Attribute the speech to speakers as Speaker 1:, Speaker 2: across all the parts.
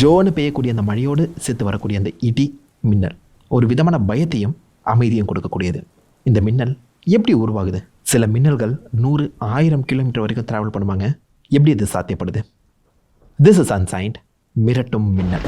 Speaker 1: ஜோன்னு பெய்யக்கூடிய அந்த மழையோடு சேர்த்து வரக்கூடிய அந்த இடி மின்னல் ஒரு விதமான பயத்தையும் அமைதியும் கொடுக்கக்கூடியது. இந்த மின்னல் எப்படி உருவாகுது? சில மின்னல்கள் நூறு ஆயிரம் கிலோமீட்டர் வரைக்கும் ட்ராவல் பண்ணுவாங்க. எப்படி இது சாத்தியப்படுது? திஸ் இஸ் அன்சைன்ட் மிரட்டும் மின்னல்.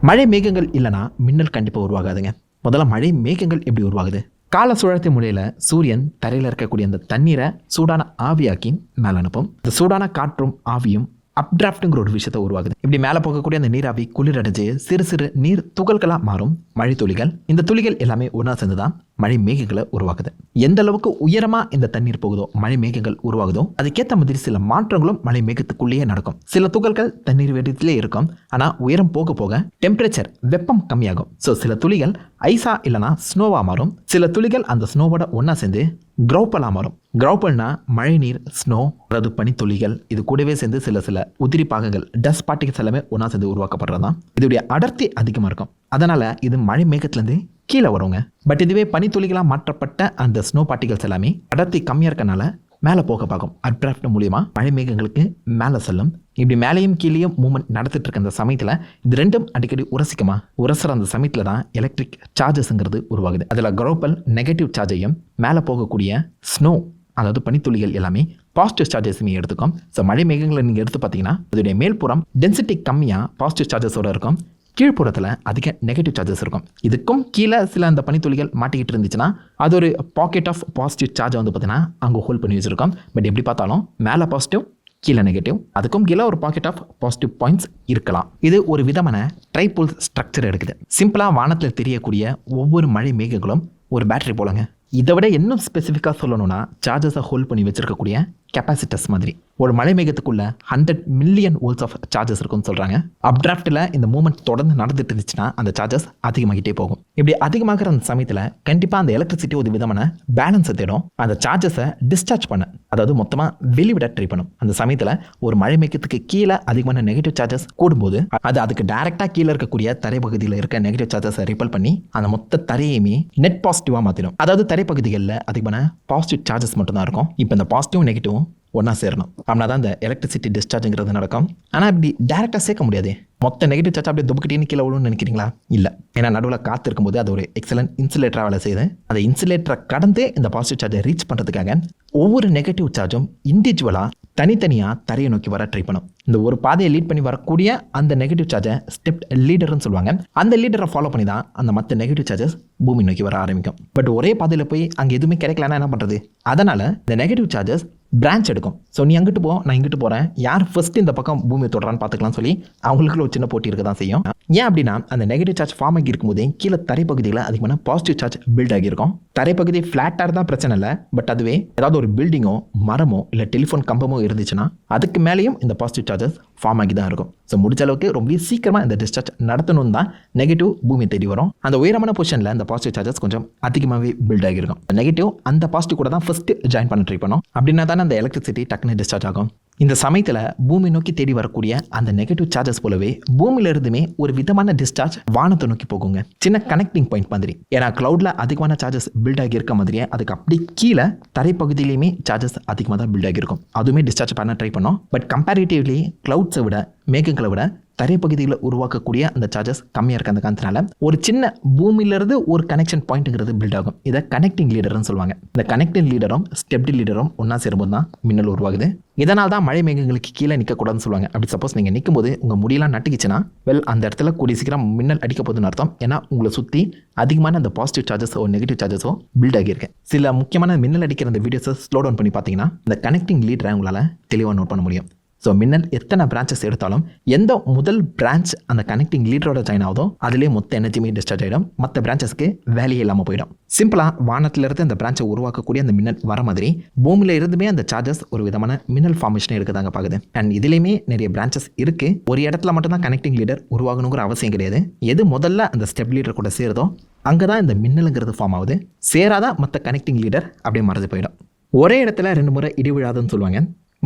Speaker 1: மழை மேகங்கள் இல்லைனா மின்னல் கண்டிப்பாக உருவாகாதுங்க. முதல்ல மழை மேகங்கள் எப்படி உருவாகுது? கால சுழற்சி முறையில் சூரியன் தரையில் இருக்கக்கூடிய அந்த தண்ணீரை சூடான ஆவியாக்கி மேலே அனுப்பும். இந்த சூடான காற்றும் ஆவியும் அப்டிராப்டுங்கிற ஒரு விஷயத்தை உருவாகுது இப்படி மேலே போகக்கூடிய அந்த நீராவி குளிரடைஞ்சு சிறு சிறு நீர் துகள்களாக மாறும். மழை துளிகள் இந்த துளிகள் எல்லாமே ஒன்றா சேர்ந்து தான் மழை மேகங்களை உருவாக்குது. எந்த அளவுக்கு உயரமாக இந்த தண்ணீர் போகுதோ மழை மேகங்கள் உருவாகுதோ அதுக்கேற்ற மாதிரி சில மாற்றங்களும் மழை மேகத்துக்குள்ளேயே நடக்கும். சில துகள்கள் தண்ணீர் வெடித்திலே இருக்கும். ஆனால் உயரம் போக போக டெம்பரேச்சர் வெப்பம் கம்மியாகும். ஸோ சில துளிகள் ஐஸா இல்லைனா ஸ்னோவாக மாறும். சில துளிகள் அந்த ஸ்னோவோட ஒன்றா சேர்ந்து கிரௌப்பலாக மாறும். கிரௌப்பல்னா மழை நீர் ஸ்னோ அதாவது பனித்துளிகள் இது கூடவே சேர்ந்து சில சில உதிரி பாகங்கள் டஸ்ட் பார்ட்டிகல்ஸ் எல்லாமே ஒன்றா சேர்ந்து உருவாக்கப்படுறது தான் இதோடைய அடர்த்தி அதிகமாக இருக்கும். அதனால் இது மழை மேகத்துலேருந்து கீழே வருங்க. பட் இதுவே பனித்துளிகளாக மாற்றப்பட்ட அந்த ஸ்னோ பார்ட்டிகல்ஸ் எல்லாமே அடர்த்தி கம்மியாக இருக்கனால மேலே போக பார்க்கும். அட்ராஃப்ட் மூலியமாக மழை மேகங்களுக்கு மேலே செல்லும். இப்படி மேலேயும் கீழேயும் மூவ்மெண்ட் நடத்திட்டு இருக்க அந்த சமயத்தில் இது ரெண்டும் அடிக்கடி உரசிக்குமா? உரசுற அந்த சமயத்தில் தான் எலக்ட்ரிக் சார்ஜஸ்ங்கிறது உருவாகுது. அதில் குரோப்பல் நெகட்டிவ் சார்ஜையும் மேலே போகக்கூடிய ஸ்னோ அதாவது பனித்துளிகள் எல்லாமே பாசிட்டிவ் சார்ஜஸுமே எடுத்துக்கும். ஸோ மழை மேகங்களை நீங்கள் எடுத்து பார்த்தீங்கன்னா அதோடைய மேல்புறம் டென்சிட்டி கம்மியாக பாசிட்டிவ் சார்ஜஸோட இருக்கும். கீழ்ப்புறத்தில் அதிக நெகட்டிவ் சார்ஜஸ் இருக்கும். இதுக்கும் கீழே சில அந்த பனித்துளிகள் மாட்டிக்கிட்டு இருந்துச்சுன்னா அது ஒரு பாக்கெட் ஆஃப் பாசிட்டிவ் சார்ஜை வந்து பார்த்தீங்கன்னா அங்கே ஹோல்ட் பண்ணி வச்சுருக்கோம். பட் எப்படி பார்த்தாலும் மேலே பாசிட்டிவ் கீழே நெகட்டிவ் அதுக்கும் கீழே ஒரு பாக்கெட் ஆஃப் பாசிட்டிவ் பாயிண்ட்ஸ் இருக்கலாம். இது ஒரு விதமான ட்ரைபோல் ஸ்ட்ரக்சர் எடுக்குது. சிம்பிளாக வானத்தில் தெரியக்கூடிய ஒவ்வொரு மழை மேகங்களும் ஒரு பேட்டரி போலங்க. இதை விட இன்னும் ஸ்பெசிஃபிக்காக சொல்லணும்னா சார்ஜஸை ஹோல்ட் பண்ணி வச்சுருக்கக்கூடிய கெப்பாசிட்டர்ஸ் மாதிரி. ஒரு மழை மேகத்துக்குள்ள hundred million volts of charges இருக்கும்னு சொல்கிறாங்க அப்டிராஃப்ட்டில் இந்த மூமெண்ட் தொடர்ந்து நடந்துட்டு இருந்துச்சுன்னா அந்த சார்ஜஸ் அதிகமாகிட்டே போகும். இப்படி அதிகமாகிற அந்த சமயத்தில் கண்டிப்பாக அந்த எலக்ட்ரிசிட்டி ஒரு விதமான பேலன்ஸை தேடும். அந்த சார்ஜஸை டிஸ்சார்ஜ் பண்ண. அதாவது மொத்தமாக வெளிவிட ட்ரை பண்ணும். அந்த சமயத்தில் ஒரு மழை மேகத்துக்கு கீழே அதிகமான நெகட்டிவ் சார்ஜஸ் கூடும்போது அது அதுக்கு டைரெக்டாக கீழே இருக்கக்கூடிய தரைப்பகுதியில் இருக்க நெகட்டிவ் சார்ஜஸை ரிப்பல் பண்ணி அந்த மொத்த தரையுமே நெட் பாசிட்டிவாக மாற்றிடும் அதாவது தரைப்பகுதிகளில் அதிகமான பாசிட்டிவ் சார்ஜஸ் மட்டும்தான் இருக்கும். இப்போ இந்த பாசிட்டிவ் நெகட்டிவும் ஒன்றா சேரணும். அப்படின்னா தான் இந்த எலக்ட்ரிசிட்டி டிஸ்சார்ஜுங்கிறது நடக்கும். ஆனால் இப்படி டேரெக்டாக சேர்க்க முடியாது. மொத்த நெகட்டிவ் சார்ஜ் அப்படியே துபக்கிட்டே கீழே விழுன்னு நினைக்கிறீங்களா? இல்லை. ஏன்னா நடுவில் காற்று இருக்கும்போது அது ஒரு எக்ஸலன்ட் இன்சுலேட்டராக வேலை செய்யுது. அந்த இன்சுலேட்டரை கடந்து இந்த பாசிட்டிவ் சார்ஜை ரீச் பண்ணுறதுக்காக ஒவ்வொரு நெகட்டிவ் சார்ஜும் இண்டிவிஜுவலாக தனித்தனியாக தரையை நோக்கி வர ட்ரை பண்ணும். இந்த ஒரு பாதையை லீட் பண்ணி வரக்கூடிய அந்த நெகட்டிவ் சார்ஜை ஸ்டெப் லீடர்னு சொல்லுவாங்க. அந்த லீடரை ஃபாலோ பண்ணி தான் அந்த மற்ற நெகட்டிவ் சார்ஜஸ் பூமி நோக்கி வர ஆரம்பிக்கும். பட் ஒரே பாதையில் போய் அங்கே எதுவுமே கிடைக்கலன்னா என்ன பண்ணுறது அதனால் இந்த நெகட்டிவ் சார்ஜஸ் பிரான்ச் எடுக்கும். ஸோ நீ அங்கிட்டு போ நான் இங்கிட்டு போகிறேன் யார் ஃபர்ஸ்ட் இந்த பக்கம் பூமியை தொடரான்னு பார்த்துக்கலாம் சொல்லி அவங்களுக்குள்ள ஒரு சின்ன போட்டி இருக்க தான் செய்யும். ஏன் அப்படின்னா அந்த நெகட்டிவ் சார்ஜ் ஃபார்ம் ஆகி இருக்கும்போதே கீழே தரைப்பகுதியில் அதிகமான பாசிட்டிவ் சார்ஜ் பில்ட் ஆகியிருக்கும். தரைப்பகுதி ஃப்ளாட்டாக இருந்தால் பிரச்சனை இல்லை பட் அதுவே ஏதாவது ஒரு பில்டிங்கோ மரமோ இல்லை டெலிஃபோன் கம்பமோ இருந்துச்சுன்னா அதுக்கு மேலேயும் இந்த பாசிட்டிவ் சார்ஜஸ் ஃபார்ம் ஆகி தான் இருக்கும். ஸோ முடிஞ்ச அளவுக்கு ரொம்ப சீக்கிரமாக இந்த டிஸ்சார்ஜ் நடத்தணும் தான் நெகட்டிவ் பூமி தேடி வரும். அந்த உயரமான பொசிஷனில் அந்த பாசிட்டிவ் சார்ஜஸ் கொஞ்சம் அதிகமாகவே பில்ட் ஆகிருக்கும் நெகட்டிவ் அந்த பாசிட்டிவ் கூட தான் ஃபஸ்ட்டு ஜாயின் பண்ண ட்ரை பண்ணோம். அப்படின்னா தானே அந்த எலக்ட்ரிசிட்டி டக்குன்னு டிஸ்சார்ஜ் ஆகும். இந்த சமயத்தில் பூமி நோக்கி தேடி வரக்கூடிய அந்த நெகட்டிவ் சார்ஜஸ் போலவே பூமியில இருந்துமே ஒரு விதமான டிஸ்சார்ஜ் வானத்தை நோக்கி போகுங்க. சின்ன கனெக்டிங் பாயிண்ட் மாதிரி. ஏன்னா க்ளவுடில் அதிகமான சார்ஜஸ் பில்ட் ஆகி இருக்க மாதிரியே அதுக்கு அப்படி கீழே தரைப்பகுதியிலையுமே சார்ஜஸ் அதிகமாக தான் பில்ட் ஆகியிருக்கும். அதுவுமே டிஸ்சார்ஜ் பண்ண ட்ரை பண்ணோம். பட் கம்பேரிட்டிவ்லி க்ளவுட்ஸை விட மேகங்களை விட தரைப்பகுதியில் உருவாக்கக்கூடிய அந்த சார்ஜஸ் கம்மியாக இருக்க அந்த காரணத்தினால ஒரு சின்ன பூமியிலிருந்து ஒரு கனெக்ஷன் பாயிண்ட்டுங்கிறது பில்ட் ஆகும். இதை கனெக்டிங் லீடர்னு சொல்லுவாங்க. இந்த கனெக்டிங் லீடரும் ஸ்டெப்டி லீடரும் ஒன்றா சேரும்போது தான் மின்னல் உருவாகுது. இதனால் தான் மழை மேகங்களுக்கு கீழே நிற்கக்கூடாதுன்னு சொல்லுவாங்க. அப்படி சப்போஸ் நீங்கள் நிற்கும்போது உங்கள் முடியெல்லாம் நட்டுக்குச்சுன்னா வெல் அந்த இடத்துல கூடிய சீக்கிரம் மின்னல் அடிக்க போதுன்னு அர்த்தம். ஏன்னா உங்களை சுற்றி அதிகமான அந்த பாசிட்டிவ் சார்ஜஸோ நெகட்டிவ் சார்ஜஸோ பில்ட் ஆகியிருக்கு. சில முக்கியமான மின்னல் அடிக்கிற அந்த வீடியோஸை ஸ்லோ டவுன் பண்ணி பார்த்தீங்கன்னா இந்த கனெக்டிங் லீடரை உங்களால் தெளிவாக நோட் பண்ண முடியும். ஸோ மின்னல் எத்தனை பிரான்ச்சஸ் எடுத்தாலும் எந்த முதல் பிரான்ச் அந்த கனெக்டிங் லீடரோட ஜாயின் ஆகுதோ அதிலே மொத்த எனர்ஜியுமே டிஸ்சார்ஜ் ஆகிடும் மற்ற பிரான்ச்சஸ்க்கு வேலையே இல்லாமல் போயிடும். சிம்பிளாக வானத்திலிருந்து அந்த பிரான்ச்சை உருவாக்கக்கூடிய அந்த மின்னல் வர மாதிரி பூமியில் இருந்துமே அந்த சார்ஜஸ் ஒரு விதமான மின்னல் ஃபார்மேஷனே எடுக்கதாங்க பார்க்குது அண்ட் இதுலேயுமே நிறைய பிரான்ச்சஸ் இருக்குது ஒரு இடத்துல மட்டும்தான் கனெக்டிங் லீடர் உருவாகணுங்கிற அவசியம் கிடையாது. எது முதல்ல அந்த ஸ்டெப் லீடர் கூட சேருதோ அங்கே தான் இந்த மின்னலுங்கிறது ஃபார்ம் ஆகுது. சேராத மற்ற கனெக்டிங் லீடர் அப்படியே மறைஞ்சு போயிடும். ஒரே இடத்துல ரெண்டு முறை இடி விழாதுன்னு சொல்லுவாங்க.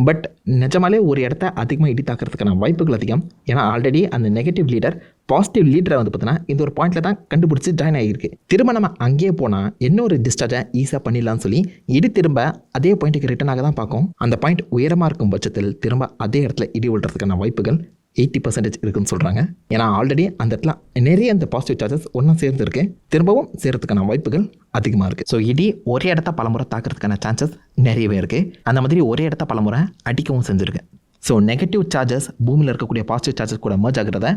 Speaker 1: பட் நிஜமாலே ஒரு இடத்த அதிகமாக இடி தாக்கிறதுக்கான வாய்ப்புகள் அதிகம். ஏன்னா ஆல்ரெடி அந்த நெகட்டிவ் லீடர் பாசிட்டிவ் லீடரை வந்து பார்த்தீங்கன்னா இந்த ஒரு பாயிண்ட்டில் தான் கண்டுபிடிச்சி ஜாயின் ஆகியிருக்கு திரும்ப நம்ம அங்கேயே போனால் என்ன ஒரு டிஸ்டார்ஜை ஈஸியாக பண்ணிடலாம்னு சொல்லி இடி திரும்ப அதே பாயிண்ட்டுக்கு ரிட்டர்ன் ஆக தான் பார்க்கும். அந்த பாயிண்ட் உயரமாக இருக்கும் பட்சத்தில் திரும்ப அதே இடத்துல இடி விழுறதுக்கான வாய்ப்புகள் எயிட்டி பர்சன்டேஜ் இருக்குன்னு சொல்கிறாங்க ஏன்னா ஆல்ரெடி அந்த இடத்துல நிறைய அந்த பாசிட்டிவ் சார்ஜஸ் ஒன்றா சேர்ந்துருக்கு. திரும்பவும் சேர்கிறதுக்கான வாய்ப்புகள் அதிகமாக இருக்குது ஸோ இடி ஒரே இடத்த பலமுறை தாக்கிறதுக்கான சான்சஸ் நிறையவே இருக்குது அந்த மாதிரி ஒரே இடத்த பலமுறை அடிக்கவும் செஞ்சுருக்கு. ஸோ நெகட்டிவ் சார்ஜஸ் பூமியில் இருக்கக்கூடிய பாசிட்டிவ் சார்ஜஸ் கூட மர்ஜ் ஆகிறத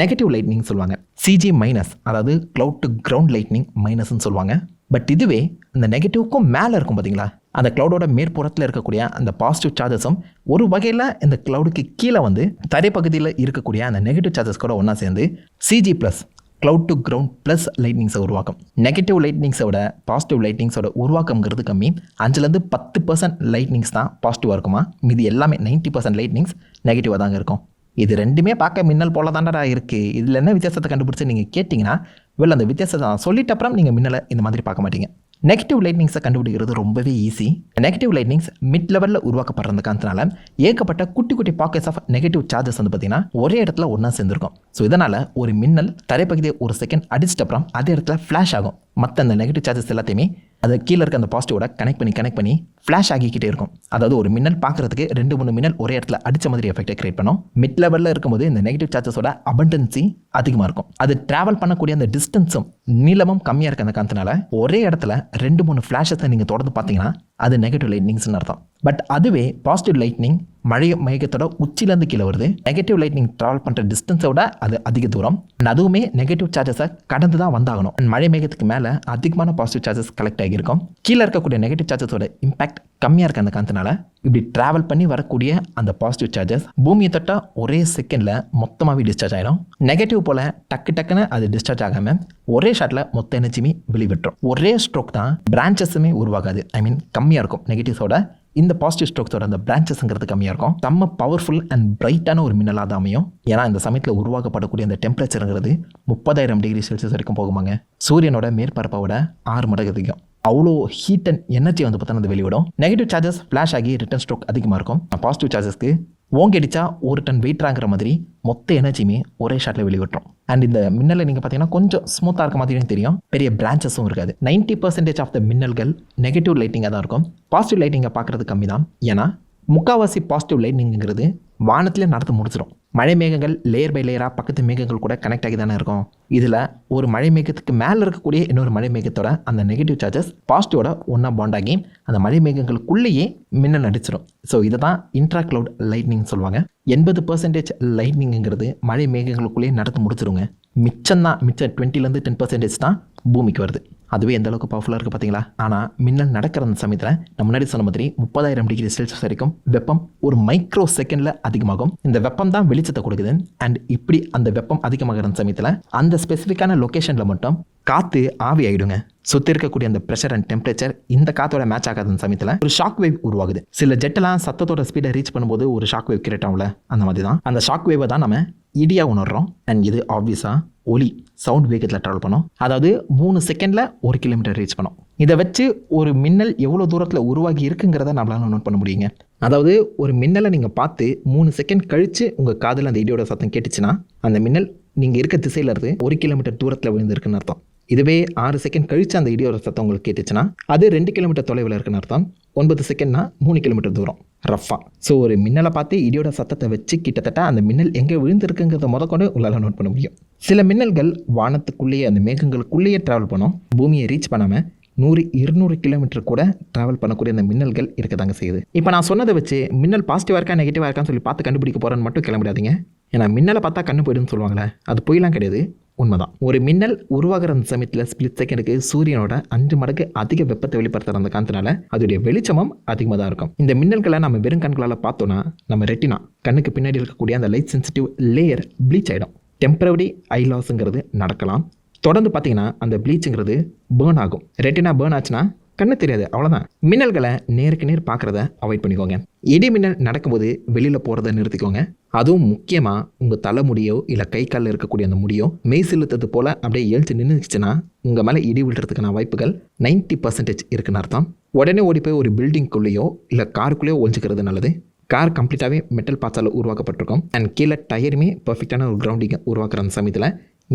Speaker 1: நெகட்டிவ் லைட்னிங் சொல்லுவாங்க. சிஜி மைனஸ் அதாவது க்ளவுட் டு கிரவுண்ட் லைட்னிங் மைனஸ்னு சொல்லுவாங்க. பட் இதுவே இந்த நெகட்டிவ்க்கும் மேலே இருக்கும் பார்த்தீங்களா அந்த க்ளவுடோட மேற்புறத்தில் இருக்கக்கூடிய அந்த பாசிட்டிவ் சார்ஜஸும் ஒரு வகையில் இந்த க்ளவுடுக்கு கீழே வந்து தரைப்பகுதியில் இருக்கக்கூடிய அந்த நெகட்டிவ் சார்ஜஸ் கூட ஒன்றா சேர்ந்து C G plus cloud to ground plus லைட்னிங்ஸை உருவாக்கும். நெகட்டிவ் லைட்னிங்ஸோட பாசிட்டிவ் லைட்னிங்ஸோட உருவாக்கம்ங்கிறது கம்மி. அஞ்சுலேருந்து பத்து பர்சன்ட் லைட்னிங்ஸ் தான் பாசிட்டிவாக இருக்குமா? மீது எல்லாமே 90% பர்சன்ட் லைட்னிங்ஸ் நெகட்டிவாக தாங்க இருக்கும். இது ரெண்டுமே பார்க்க மின்னல் போல தாண்டடா இருக்குது இதில் என்ன வித்தியாசத்தை கண்டுபிடிச்சி நீங்கள் கேட்டிங்கன்னா வெளில அந்த வித்தியாசத்தை நான் சொல்லிட்ட அப்புறம் நீங்கள் மின்னலை இந்த மாதிரி பார்க்க மாட்டீங்க. நெகட்டிவ் லைட்னிங்ஸை கண்டுபிடிக்கிறது ரொம்பவே ஈஸி நெகட்டிவ் லைட்னிங்ஸ் மிட் லெவலில் உருவாக்கப்படுறது காரணத்தினால ஏகப்பட்ட குட்டி குட்டி பாக்கெட்ஸ் ஆஃப் நெகட்டிவ் சார்ஜஸ் வந்து பார்த்தீங்கன்னா ஒரே இடத்துல ஒன்றா சேர்ந்துருக்கும். ஸோ இதனால் ஒரு மின்னல் தரைப்பகுதியை ஒரு செகண்ட் அடிச்சிட்ட அப்புறம் அதே இடத்துல ஃப்ளாஷ் ஆகும். மற்ற அந்த நெகட்டிவ் சார்ஜஸ் எல்லாத்தையுமே அது கீழே இருக்க அந்த பாசிட்டிவோட கனெக்ட் பண்ணி கனெக்ட் பண்ணி ஃப்ளாஷ் ஆகிக்கிட்டே இருக்கும். அதாவது ஒரு மின்னல் பார்க்குறதுக்கு ரெண்டு மூணு மின்னல் ஒரே இடத்துல அடிச்ச மாதிரி எஃபெக்டை கிரியேட் பண்ணும். மிட் லெவலில் இருக்கும்போது இந்த நெகட்டிவ் சார்ஜஸோட அபண்டன்சி அதிகமாக இருக்கும். அது ட்ராவல் பண்ணக்கூடிய அந்த டிஸ்டன்ஸும் நீளமும் கம்மியாக இருக்க அந்த காரணத்தினால ஒரே இடத்துல ரெண்டு மூணு ஃப்ளாஷஸை நீங்கள் தொடர்ந்து பார்த்தீங்கன்னா அது நெகட்டிவ் லைட்னிங்ஸ்னு அர்த்தம். பட் அதுவே பாசிட்டிவ் லைட்னிங் மழை மேகத்தோட உச்சிலேருந்து கீழே வருது. நெகட்டிவ் லைட்னிங் ட்ராவல் பண்ணுற டிஸ்டன்ஸை விட அது அதிக தூரம். அதுவுமே நெகட்டிவ் சார்ஜஸை கடந்து தான் வந்தாகணும். மழை மேகத்துக்கு மேலே அதிகமான பாசிட்டிவ் சார்ஜஸ் கலெக்ட் ஆகியிருக்கும். கீழே இருக்கக்கூடிய நெகட்டிவ் சார்ஜஸோட இம்பாக்ட் கம்மியாக இருக்க அந்த காரணத்தினால இப்படி ட்ராவல் பண்ணி வரக்கூடிய அந்த பாசிட்டிவ் சார்ஜஸ் பூமியை தொட்டால் ஒரே செகண்டில் மொத்தமாகவே டிஸ்சார்ஜ் ஆகிடும் நெகட்டிவ் போல் டக்கு டக்குன்னு அது டிஸ்சார்ஜ் ஆகாமல் ஒரே ஷாட்டில் மொத்த எனர்ஜியுமே வெளிவிட்டுரும். ஒரே ஸ்ட்ரோக் தான் பிரான்ச்சஸுமே உருவாகாது. ஐ மீன் கம்மியாக இருக்கும். நெகட்டிவ்ஸோட இந்த பாசிட்டிவ் ஸ்ட்ரோக்ஸோட அந்த பிரான்ச்சஸ்ங்கிறது கம்மியாக இருக்கும். செம்ம பவர்ஃபுல் அண்ட் பிரைட்டான ஒரு மின்னலாக தான் அமையும். ஏன்னா இந்த சமயத்தில் உருவாக்கப்படக்கூடிய அந்த டெம்பரேச்சருங்கிறது முப்பதாயிரம் டிகிரி செல்சியஸ் வரைக்கும் போகுமாங்க. சூரியனோட மேற்பரப்போட ஆறு மடங்கு அதிகம். அவ்வளோ ஹீட் அண்ட் எனர்ஜி வந்து பார்த்தா அது வெளிவிடும். நெகட்டிவ் சார்ஜஸ் ஃப்ளாஷ் ஆகி ரிட்டர்ன் ஸ்ட்ரோக் அதிகமாக இருக்கும். பாசிட்டிவ் சார்ஜஸ்க்கு ஓங்கடிச்சா ஒரு டன் வெயிட்ராங்கிற மாதிரி மொத்த எனர்ஜியுமே ஒரே ஷாட்டில் வெளிவிட்டுரும் அண்ட் இந்த மின்னலை நீங்கள் பார்த்தீங்கன்னா கொஞ்சம் ஸ்மூத்தாக இருக்க மாதிரியும் தெரியும். பெரிய பிரான்ச்சஸும் இருக்காது. 90% பர்சன்டேஜ் ஆஃப் த மின்னல்கள் நெகட்டிவ் லைட்டிங்காக தான் இருக்கும். பாசிட்டிவ் லைட்டிங்கை பார்க்குறது கம்மி தான் ஏன்னா முக்காவாசி பாசிட்டிவ் லைட்னிங்கிறது வானத்திலே நடந்து முடிச்சிடும் மழை மேகங்கள் லேயர் பை லேயராக பக்கத்து மேகங்கள் கூட கனெக்ட் ஆகி தானே இருக்கும். இதில் ஒரு மழை மேகத்துக்கு மேலே இருக்கக்கூடிய இன்னொரு மழை மேகத்தோட அந்த நெகட்டிவ் சார்ஜஸ் பாசிட்டிவோட ஒன்றா பாண்ட் ஆகி அந்த மழை மேகங்களுக்குள்ளேயே மின்னல் அடிச்சிடும் ஸோ இதை தான் இன்ட்ரா க்ளவுட் லைட்னிங் சொல்லுவாங்க. எண்பது பர்சன்டேஜ் லைட்னிங்கிறது மழை மேகங்களுக்குள்ளேயே நடந்து முடிச்சிருங்க மிச்சம் தான் மிச்சம் டுவெண்ட்டிலேருந்து டென் பர்சன்டேஜ் தான் பூமிக்கு வருது. அதுவே எந்த அளவுக்கு பவர்ஃபுல்லாக இருக்குது பார்த்தீங்களா ஆனால் மின்னல் நடக்கிற அந்த சமயத்தில் நம்ம முன்னாடி சொன்ன மாதிரி முப்பதாயிரம் டிகிரி செல்சியஸ் வரைக்கும் வெப்பம் ஒரு மைக்ரோ செகண்டில் அதிகமாகும். இந்த வெப்பம் தான் வெளிச்சத்தை கொடுக்குது. அண்ட் இப்படி அந்த வெப்பம் அதிகமாகிற சமயத்தில் அந்த ஸ்பெசிஃபிக்கான லொக்கேஷனில் மட்டும் காற்று ஆவி ஆகிடுங்க சுற்றி இருக்கக்கூடிய அந்த ப்ரெஷர் அண்ட் டெம்பரேச்சர் இந்த காத்தோட மேட்ச் ஆகாத சமயத்தில் ஒரு ஷாக் வேவ் உருவாகுது. சில ஜெட்டெல்லாம் சத்தத்தோட ஸ்பீடை ரீச் பண்ணும்போது ஒரு ஷாக் வேவ் கிரியேட் ஆகல அந்த மாதிரி தான் அந்த ஷாக் வேவை தான் நம்ம இடியா உணர்றோம். அண்ட் இது ஆப்வியஸாக ஒலி சவுண்ட் வேகத்தில் ட்ராவல் பண்ணோம். அதாவது மூணு செகண்டில் ஒரு கிலோமீட்டர் ரீச் பண்ணோம். இதை வச்சு ஒரு மின்னல் எவ்வளோ தூரத்தில் உருவாகி இருக்குங்கிறத நம்மளால நோட் பண்ண முடியுங்க. அதாவது ஒரு மின்னலை நீங்கள் பார்த்து மூணு செகண்ட் கழித்து உங்கள் காதில் அந்த இடியோட சத்தம் கேட்டுச்சுன்னா அந்த மின்னல் நீங்கள் இருக்க திசையில இருந்து ஒரு கிலோமீட்டர் தூரத்தில் விழுந்திருக்குன்னு அர்த்தம். இதுவே ஆறு செகண்ட் கழித்து அந்த இடியோட சத்தம் உங்களுக்கு கேட்டுச்சுன்னா அது ரெண்டு கிலோமீட்டர் தொலைவில் இருக்குன்னு அர்த்தம். ஒன்பது செகண்ட்னா மூணு கிலோமீட்டர் தூரம். ரஃபா. ஸோ ஒரு மின்னலை பார்த்து இடியோட சத்தத்தை வச்சு கிட்டத்தட்ட அந்த மின்னல் எங்கே விழுந்திருக்குங்கிறத முதற்கொண்டு உங்களால் நோட் பண்ண முடியும். சில மின்னல்கள் வானத்துக்குள்ளேயே அந்த மேகங்களுக்குள்ளேயே ட்ராவல் பண்ணும். பூமியை ரீச் பண்ணாமல் நூறு இருநூறு கிலோமீட்டர் கூட ட்ராவல் பண்ணக்கூடிய அந்த மின்னல்கள் இருக்க தாங்க செய்யுது. இப்போ நான் சொன்னதை வச்சு மின்னல் பாசிட்டிவாக இருக்கா நெகட்டிவாக இருக்கான்னு சொல்லி பார்த்து கண்டுபிடிக்க போகிறேன்னு மட்டும் கிளம்பிடாதீங்க. ஏன்னா மின்னலை பார்த்தா கண்ணு போயிடுன்னு சொல்லுவாங்களே அது பொய்லாம் கிடையாது. உண்மைதான். ஒரு மின்னல் உருவாகிற அந்த சமயத்தில் ஸ்பிளிட் செகண்டுக்கு சூரியனோட அஞ்சு மடங்கு அதிக வெப்பத்தை வெளிப்படுத்துற அந்த காரணத்தினால அதோடைய வெளிச்சமும் அதிகமாக தான் இருக்கும். இந்த மின்னல்களை நம்ம வெறும் கண்களால் பார்த்தோன்னா நம்ம ரெட்டினா கண்ணுக்கு பின்னாடி இருக்கக்கூடிய அந்த லைட் சென்சிட்டிவ் லேயர் ப்ளீச் ஆகிடும் டெம்பரவரி ஐ லாஸுங்கிறது நடக்கலாம். தொடர்ந்து பார்த்தீங்கன்னா அந்த ப்ளீச்சுங்கிறது பேர்ன் ஆகும். ரெட்டினா பேர்ன் ஆச்சுன்னா கண்ணு தெரியாது அவ்வளோதான் மின்னல்களை நேருக்கு நேர் பார்க்குறத அவாய்ட் பண்ணிக்கோங்க. இடி மின்னல் நடக்கும்போது வெளியில் போகிறத நிறுத்திக்கோங்க. அதுவும் முக்கியமாக உங்கள் தலைமுடியோ இல்லை கை காலில் இருக்கக்கூடிய அந்த முடியோ மெய் செலுத்தது போல் அப்படியே எழுத்து நின்றுச்சுன்னா உங்கள் மேலே இடி விழுறதுக்கான வாய்ப்புகள் 90% பர்சன்டேஜ் இருக்குன்னு அர்த்தம். உடனே ஓடி போய் ஒரு பில்டிங்குள்ளேயோ இல்லை காருக்குள்ளேயோ ஒழிஞ்சிக்கிறது நல்லது. கார் கம்ப்ளீட்டாகவே மெட்டல் பாத்தால் உருவாக்கப்பட்டிருக்கும். அண்ட் கீழே டயருமே பர்ஃபெக்டான ஒரு கிரவுண்டிங்கை உருவாக்குற அந்த சமயத்தில்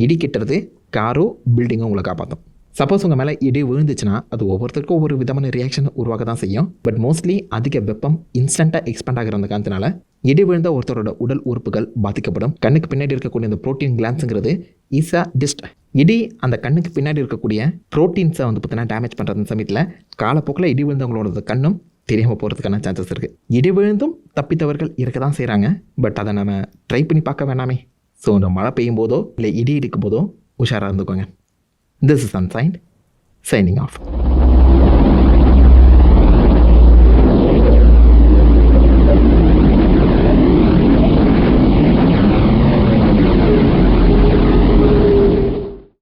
Speaker 1: இடி கிட்டுறது காரோ பில்டிங்கோ உங்களை காப்பாற்றும் சப்போஸ் உங்கள் மேலே இடி விழுந்துச்சுன்னா அது ஒவ்வொருத்தருக்கும் ஒவ்வொரு விதமான ரியாக்ஷன் உருவாக தான் செய்யும். பட் மோஸ்ட்லி அதிக வெப்பம் இன்ஸ்டண்ட்டாக எக்ஸ்பேண்ட் ஆகிற அந்த காரணத்தினால இடி விழுந்த ஒருத்தரோட உடல் உறுப்புகள் பாதிக்கப்படும். கண்ணுக்கு பின்னாடி இருக்கக்கூடிய அந்த ப்ரோட்டீன் கிளான்ஸுங்கிறது ஈஸா டிஸ்ட் இடி அந்த கண்ணுக்கு பின்னாடி இருக்கக்கூடிய ப்ரோட்டீன்ஸை வந்து பார்த்தீங்கன்னா டேமேஜ் பண்ணுறது சமயத்தில் காலப்போக்கில் இடி விழுந்தவங்களோட கண்ணும் தெரியாமல் போகிறதுக்கான சான்சஸ் இருக்குது இடி விழுந்தும் தப்பித்தவர்கள் இருக்க தான் செய்கிறாங்க பட் அதை நம்ம ட்ரை பண்ணி பார்க்க வேணாமே. ஸோ இந்த மழை பெய்யும் போதோ இல்லை இடி இடிக்கும் போதோ உஷாராக இருந்துக்கோங்க. This is ancient signing off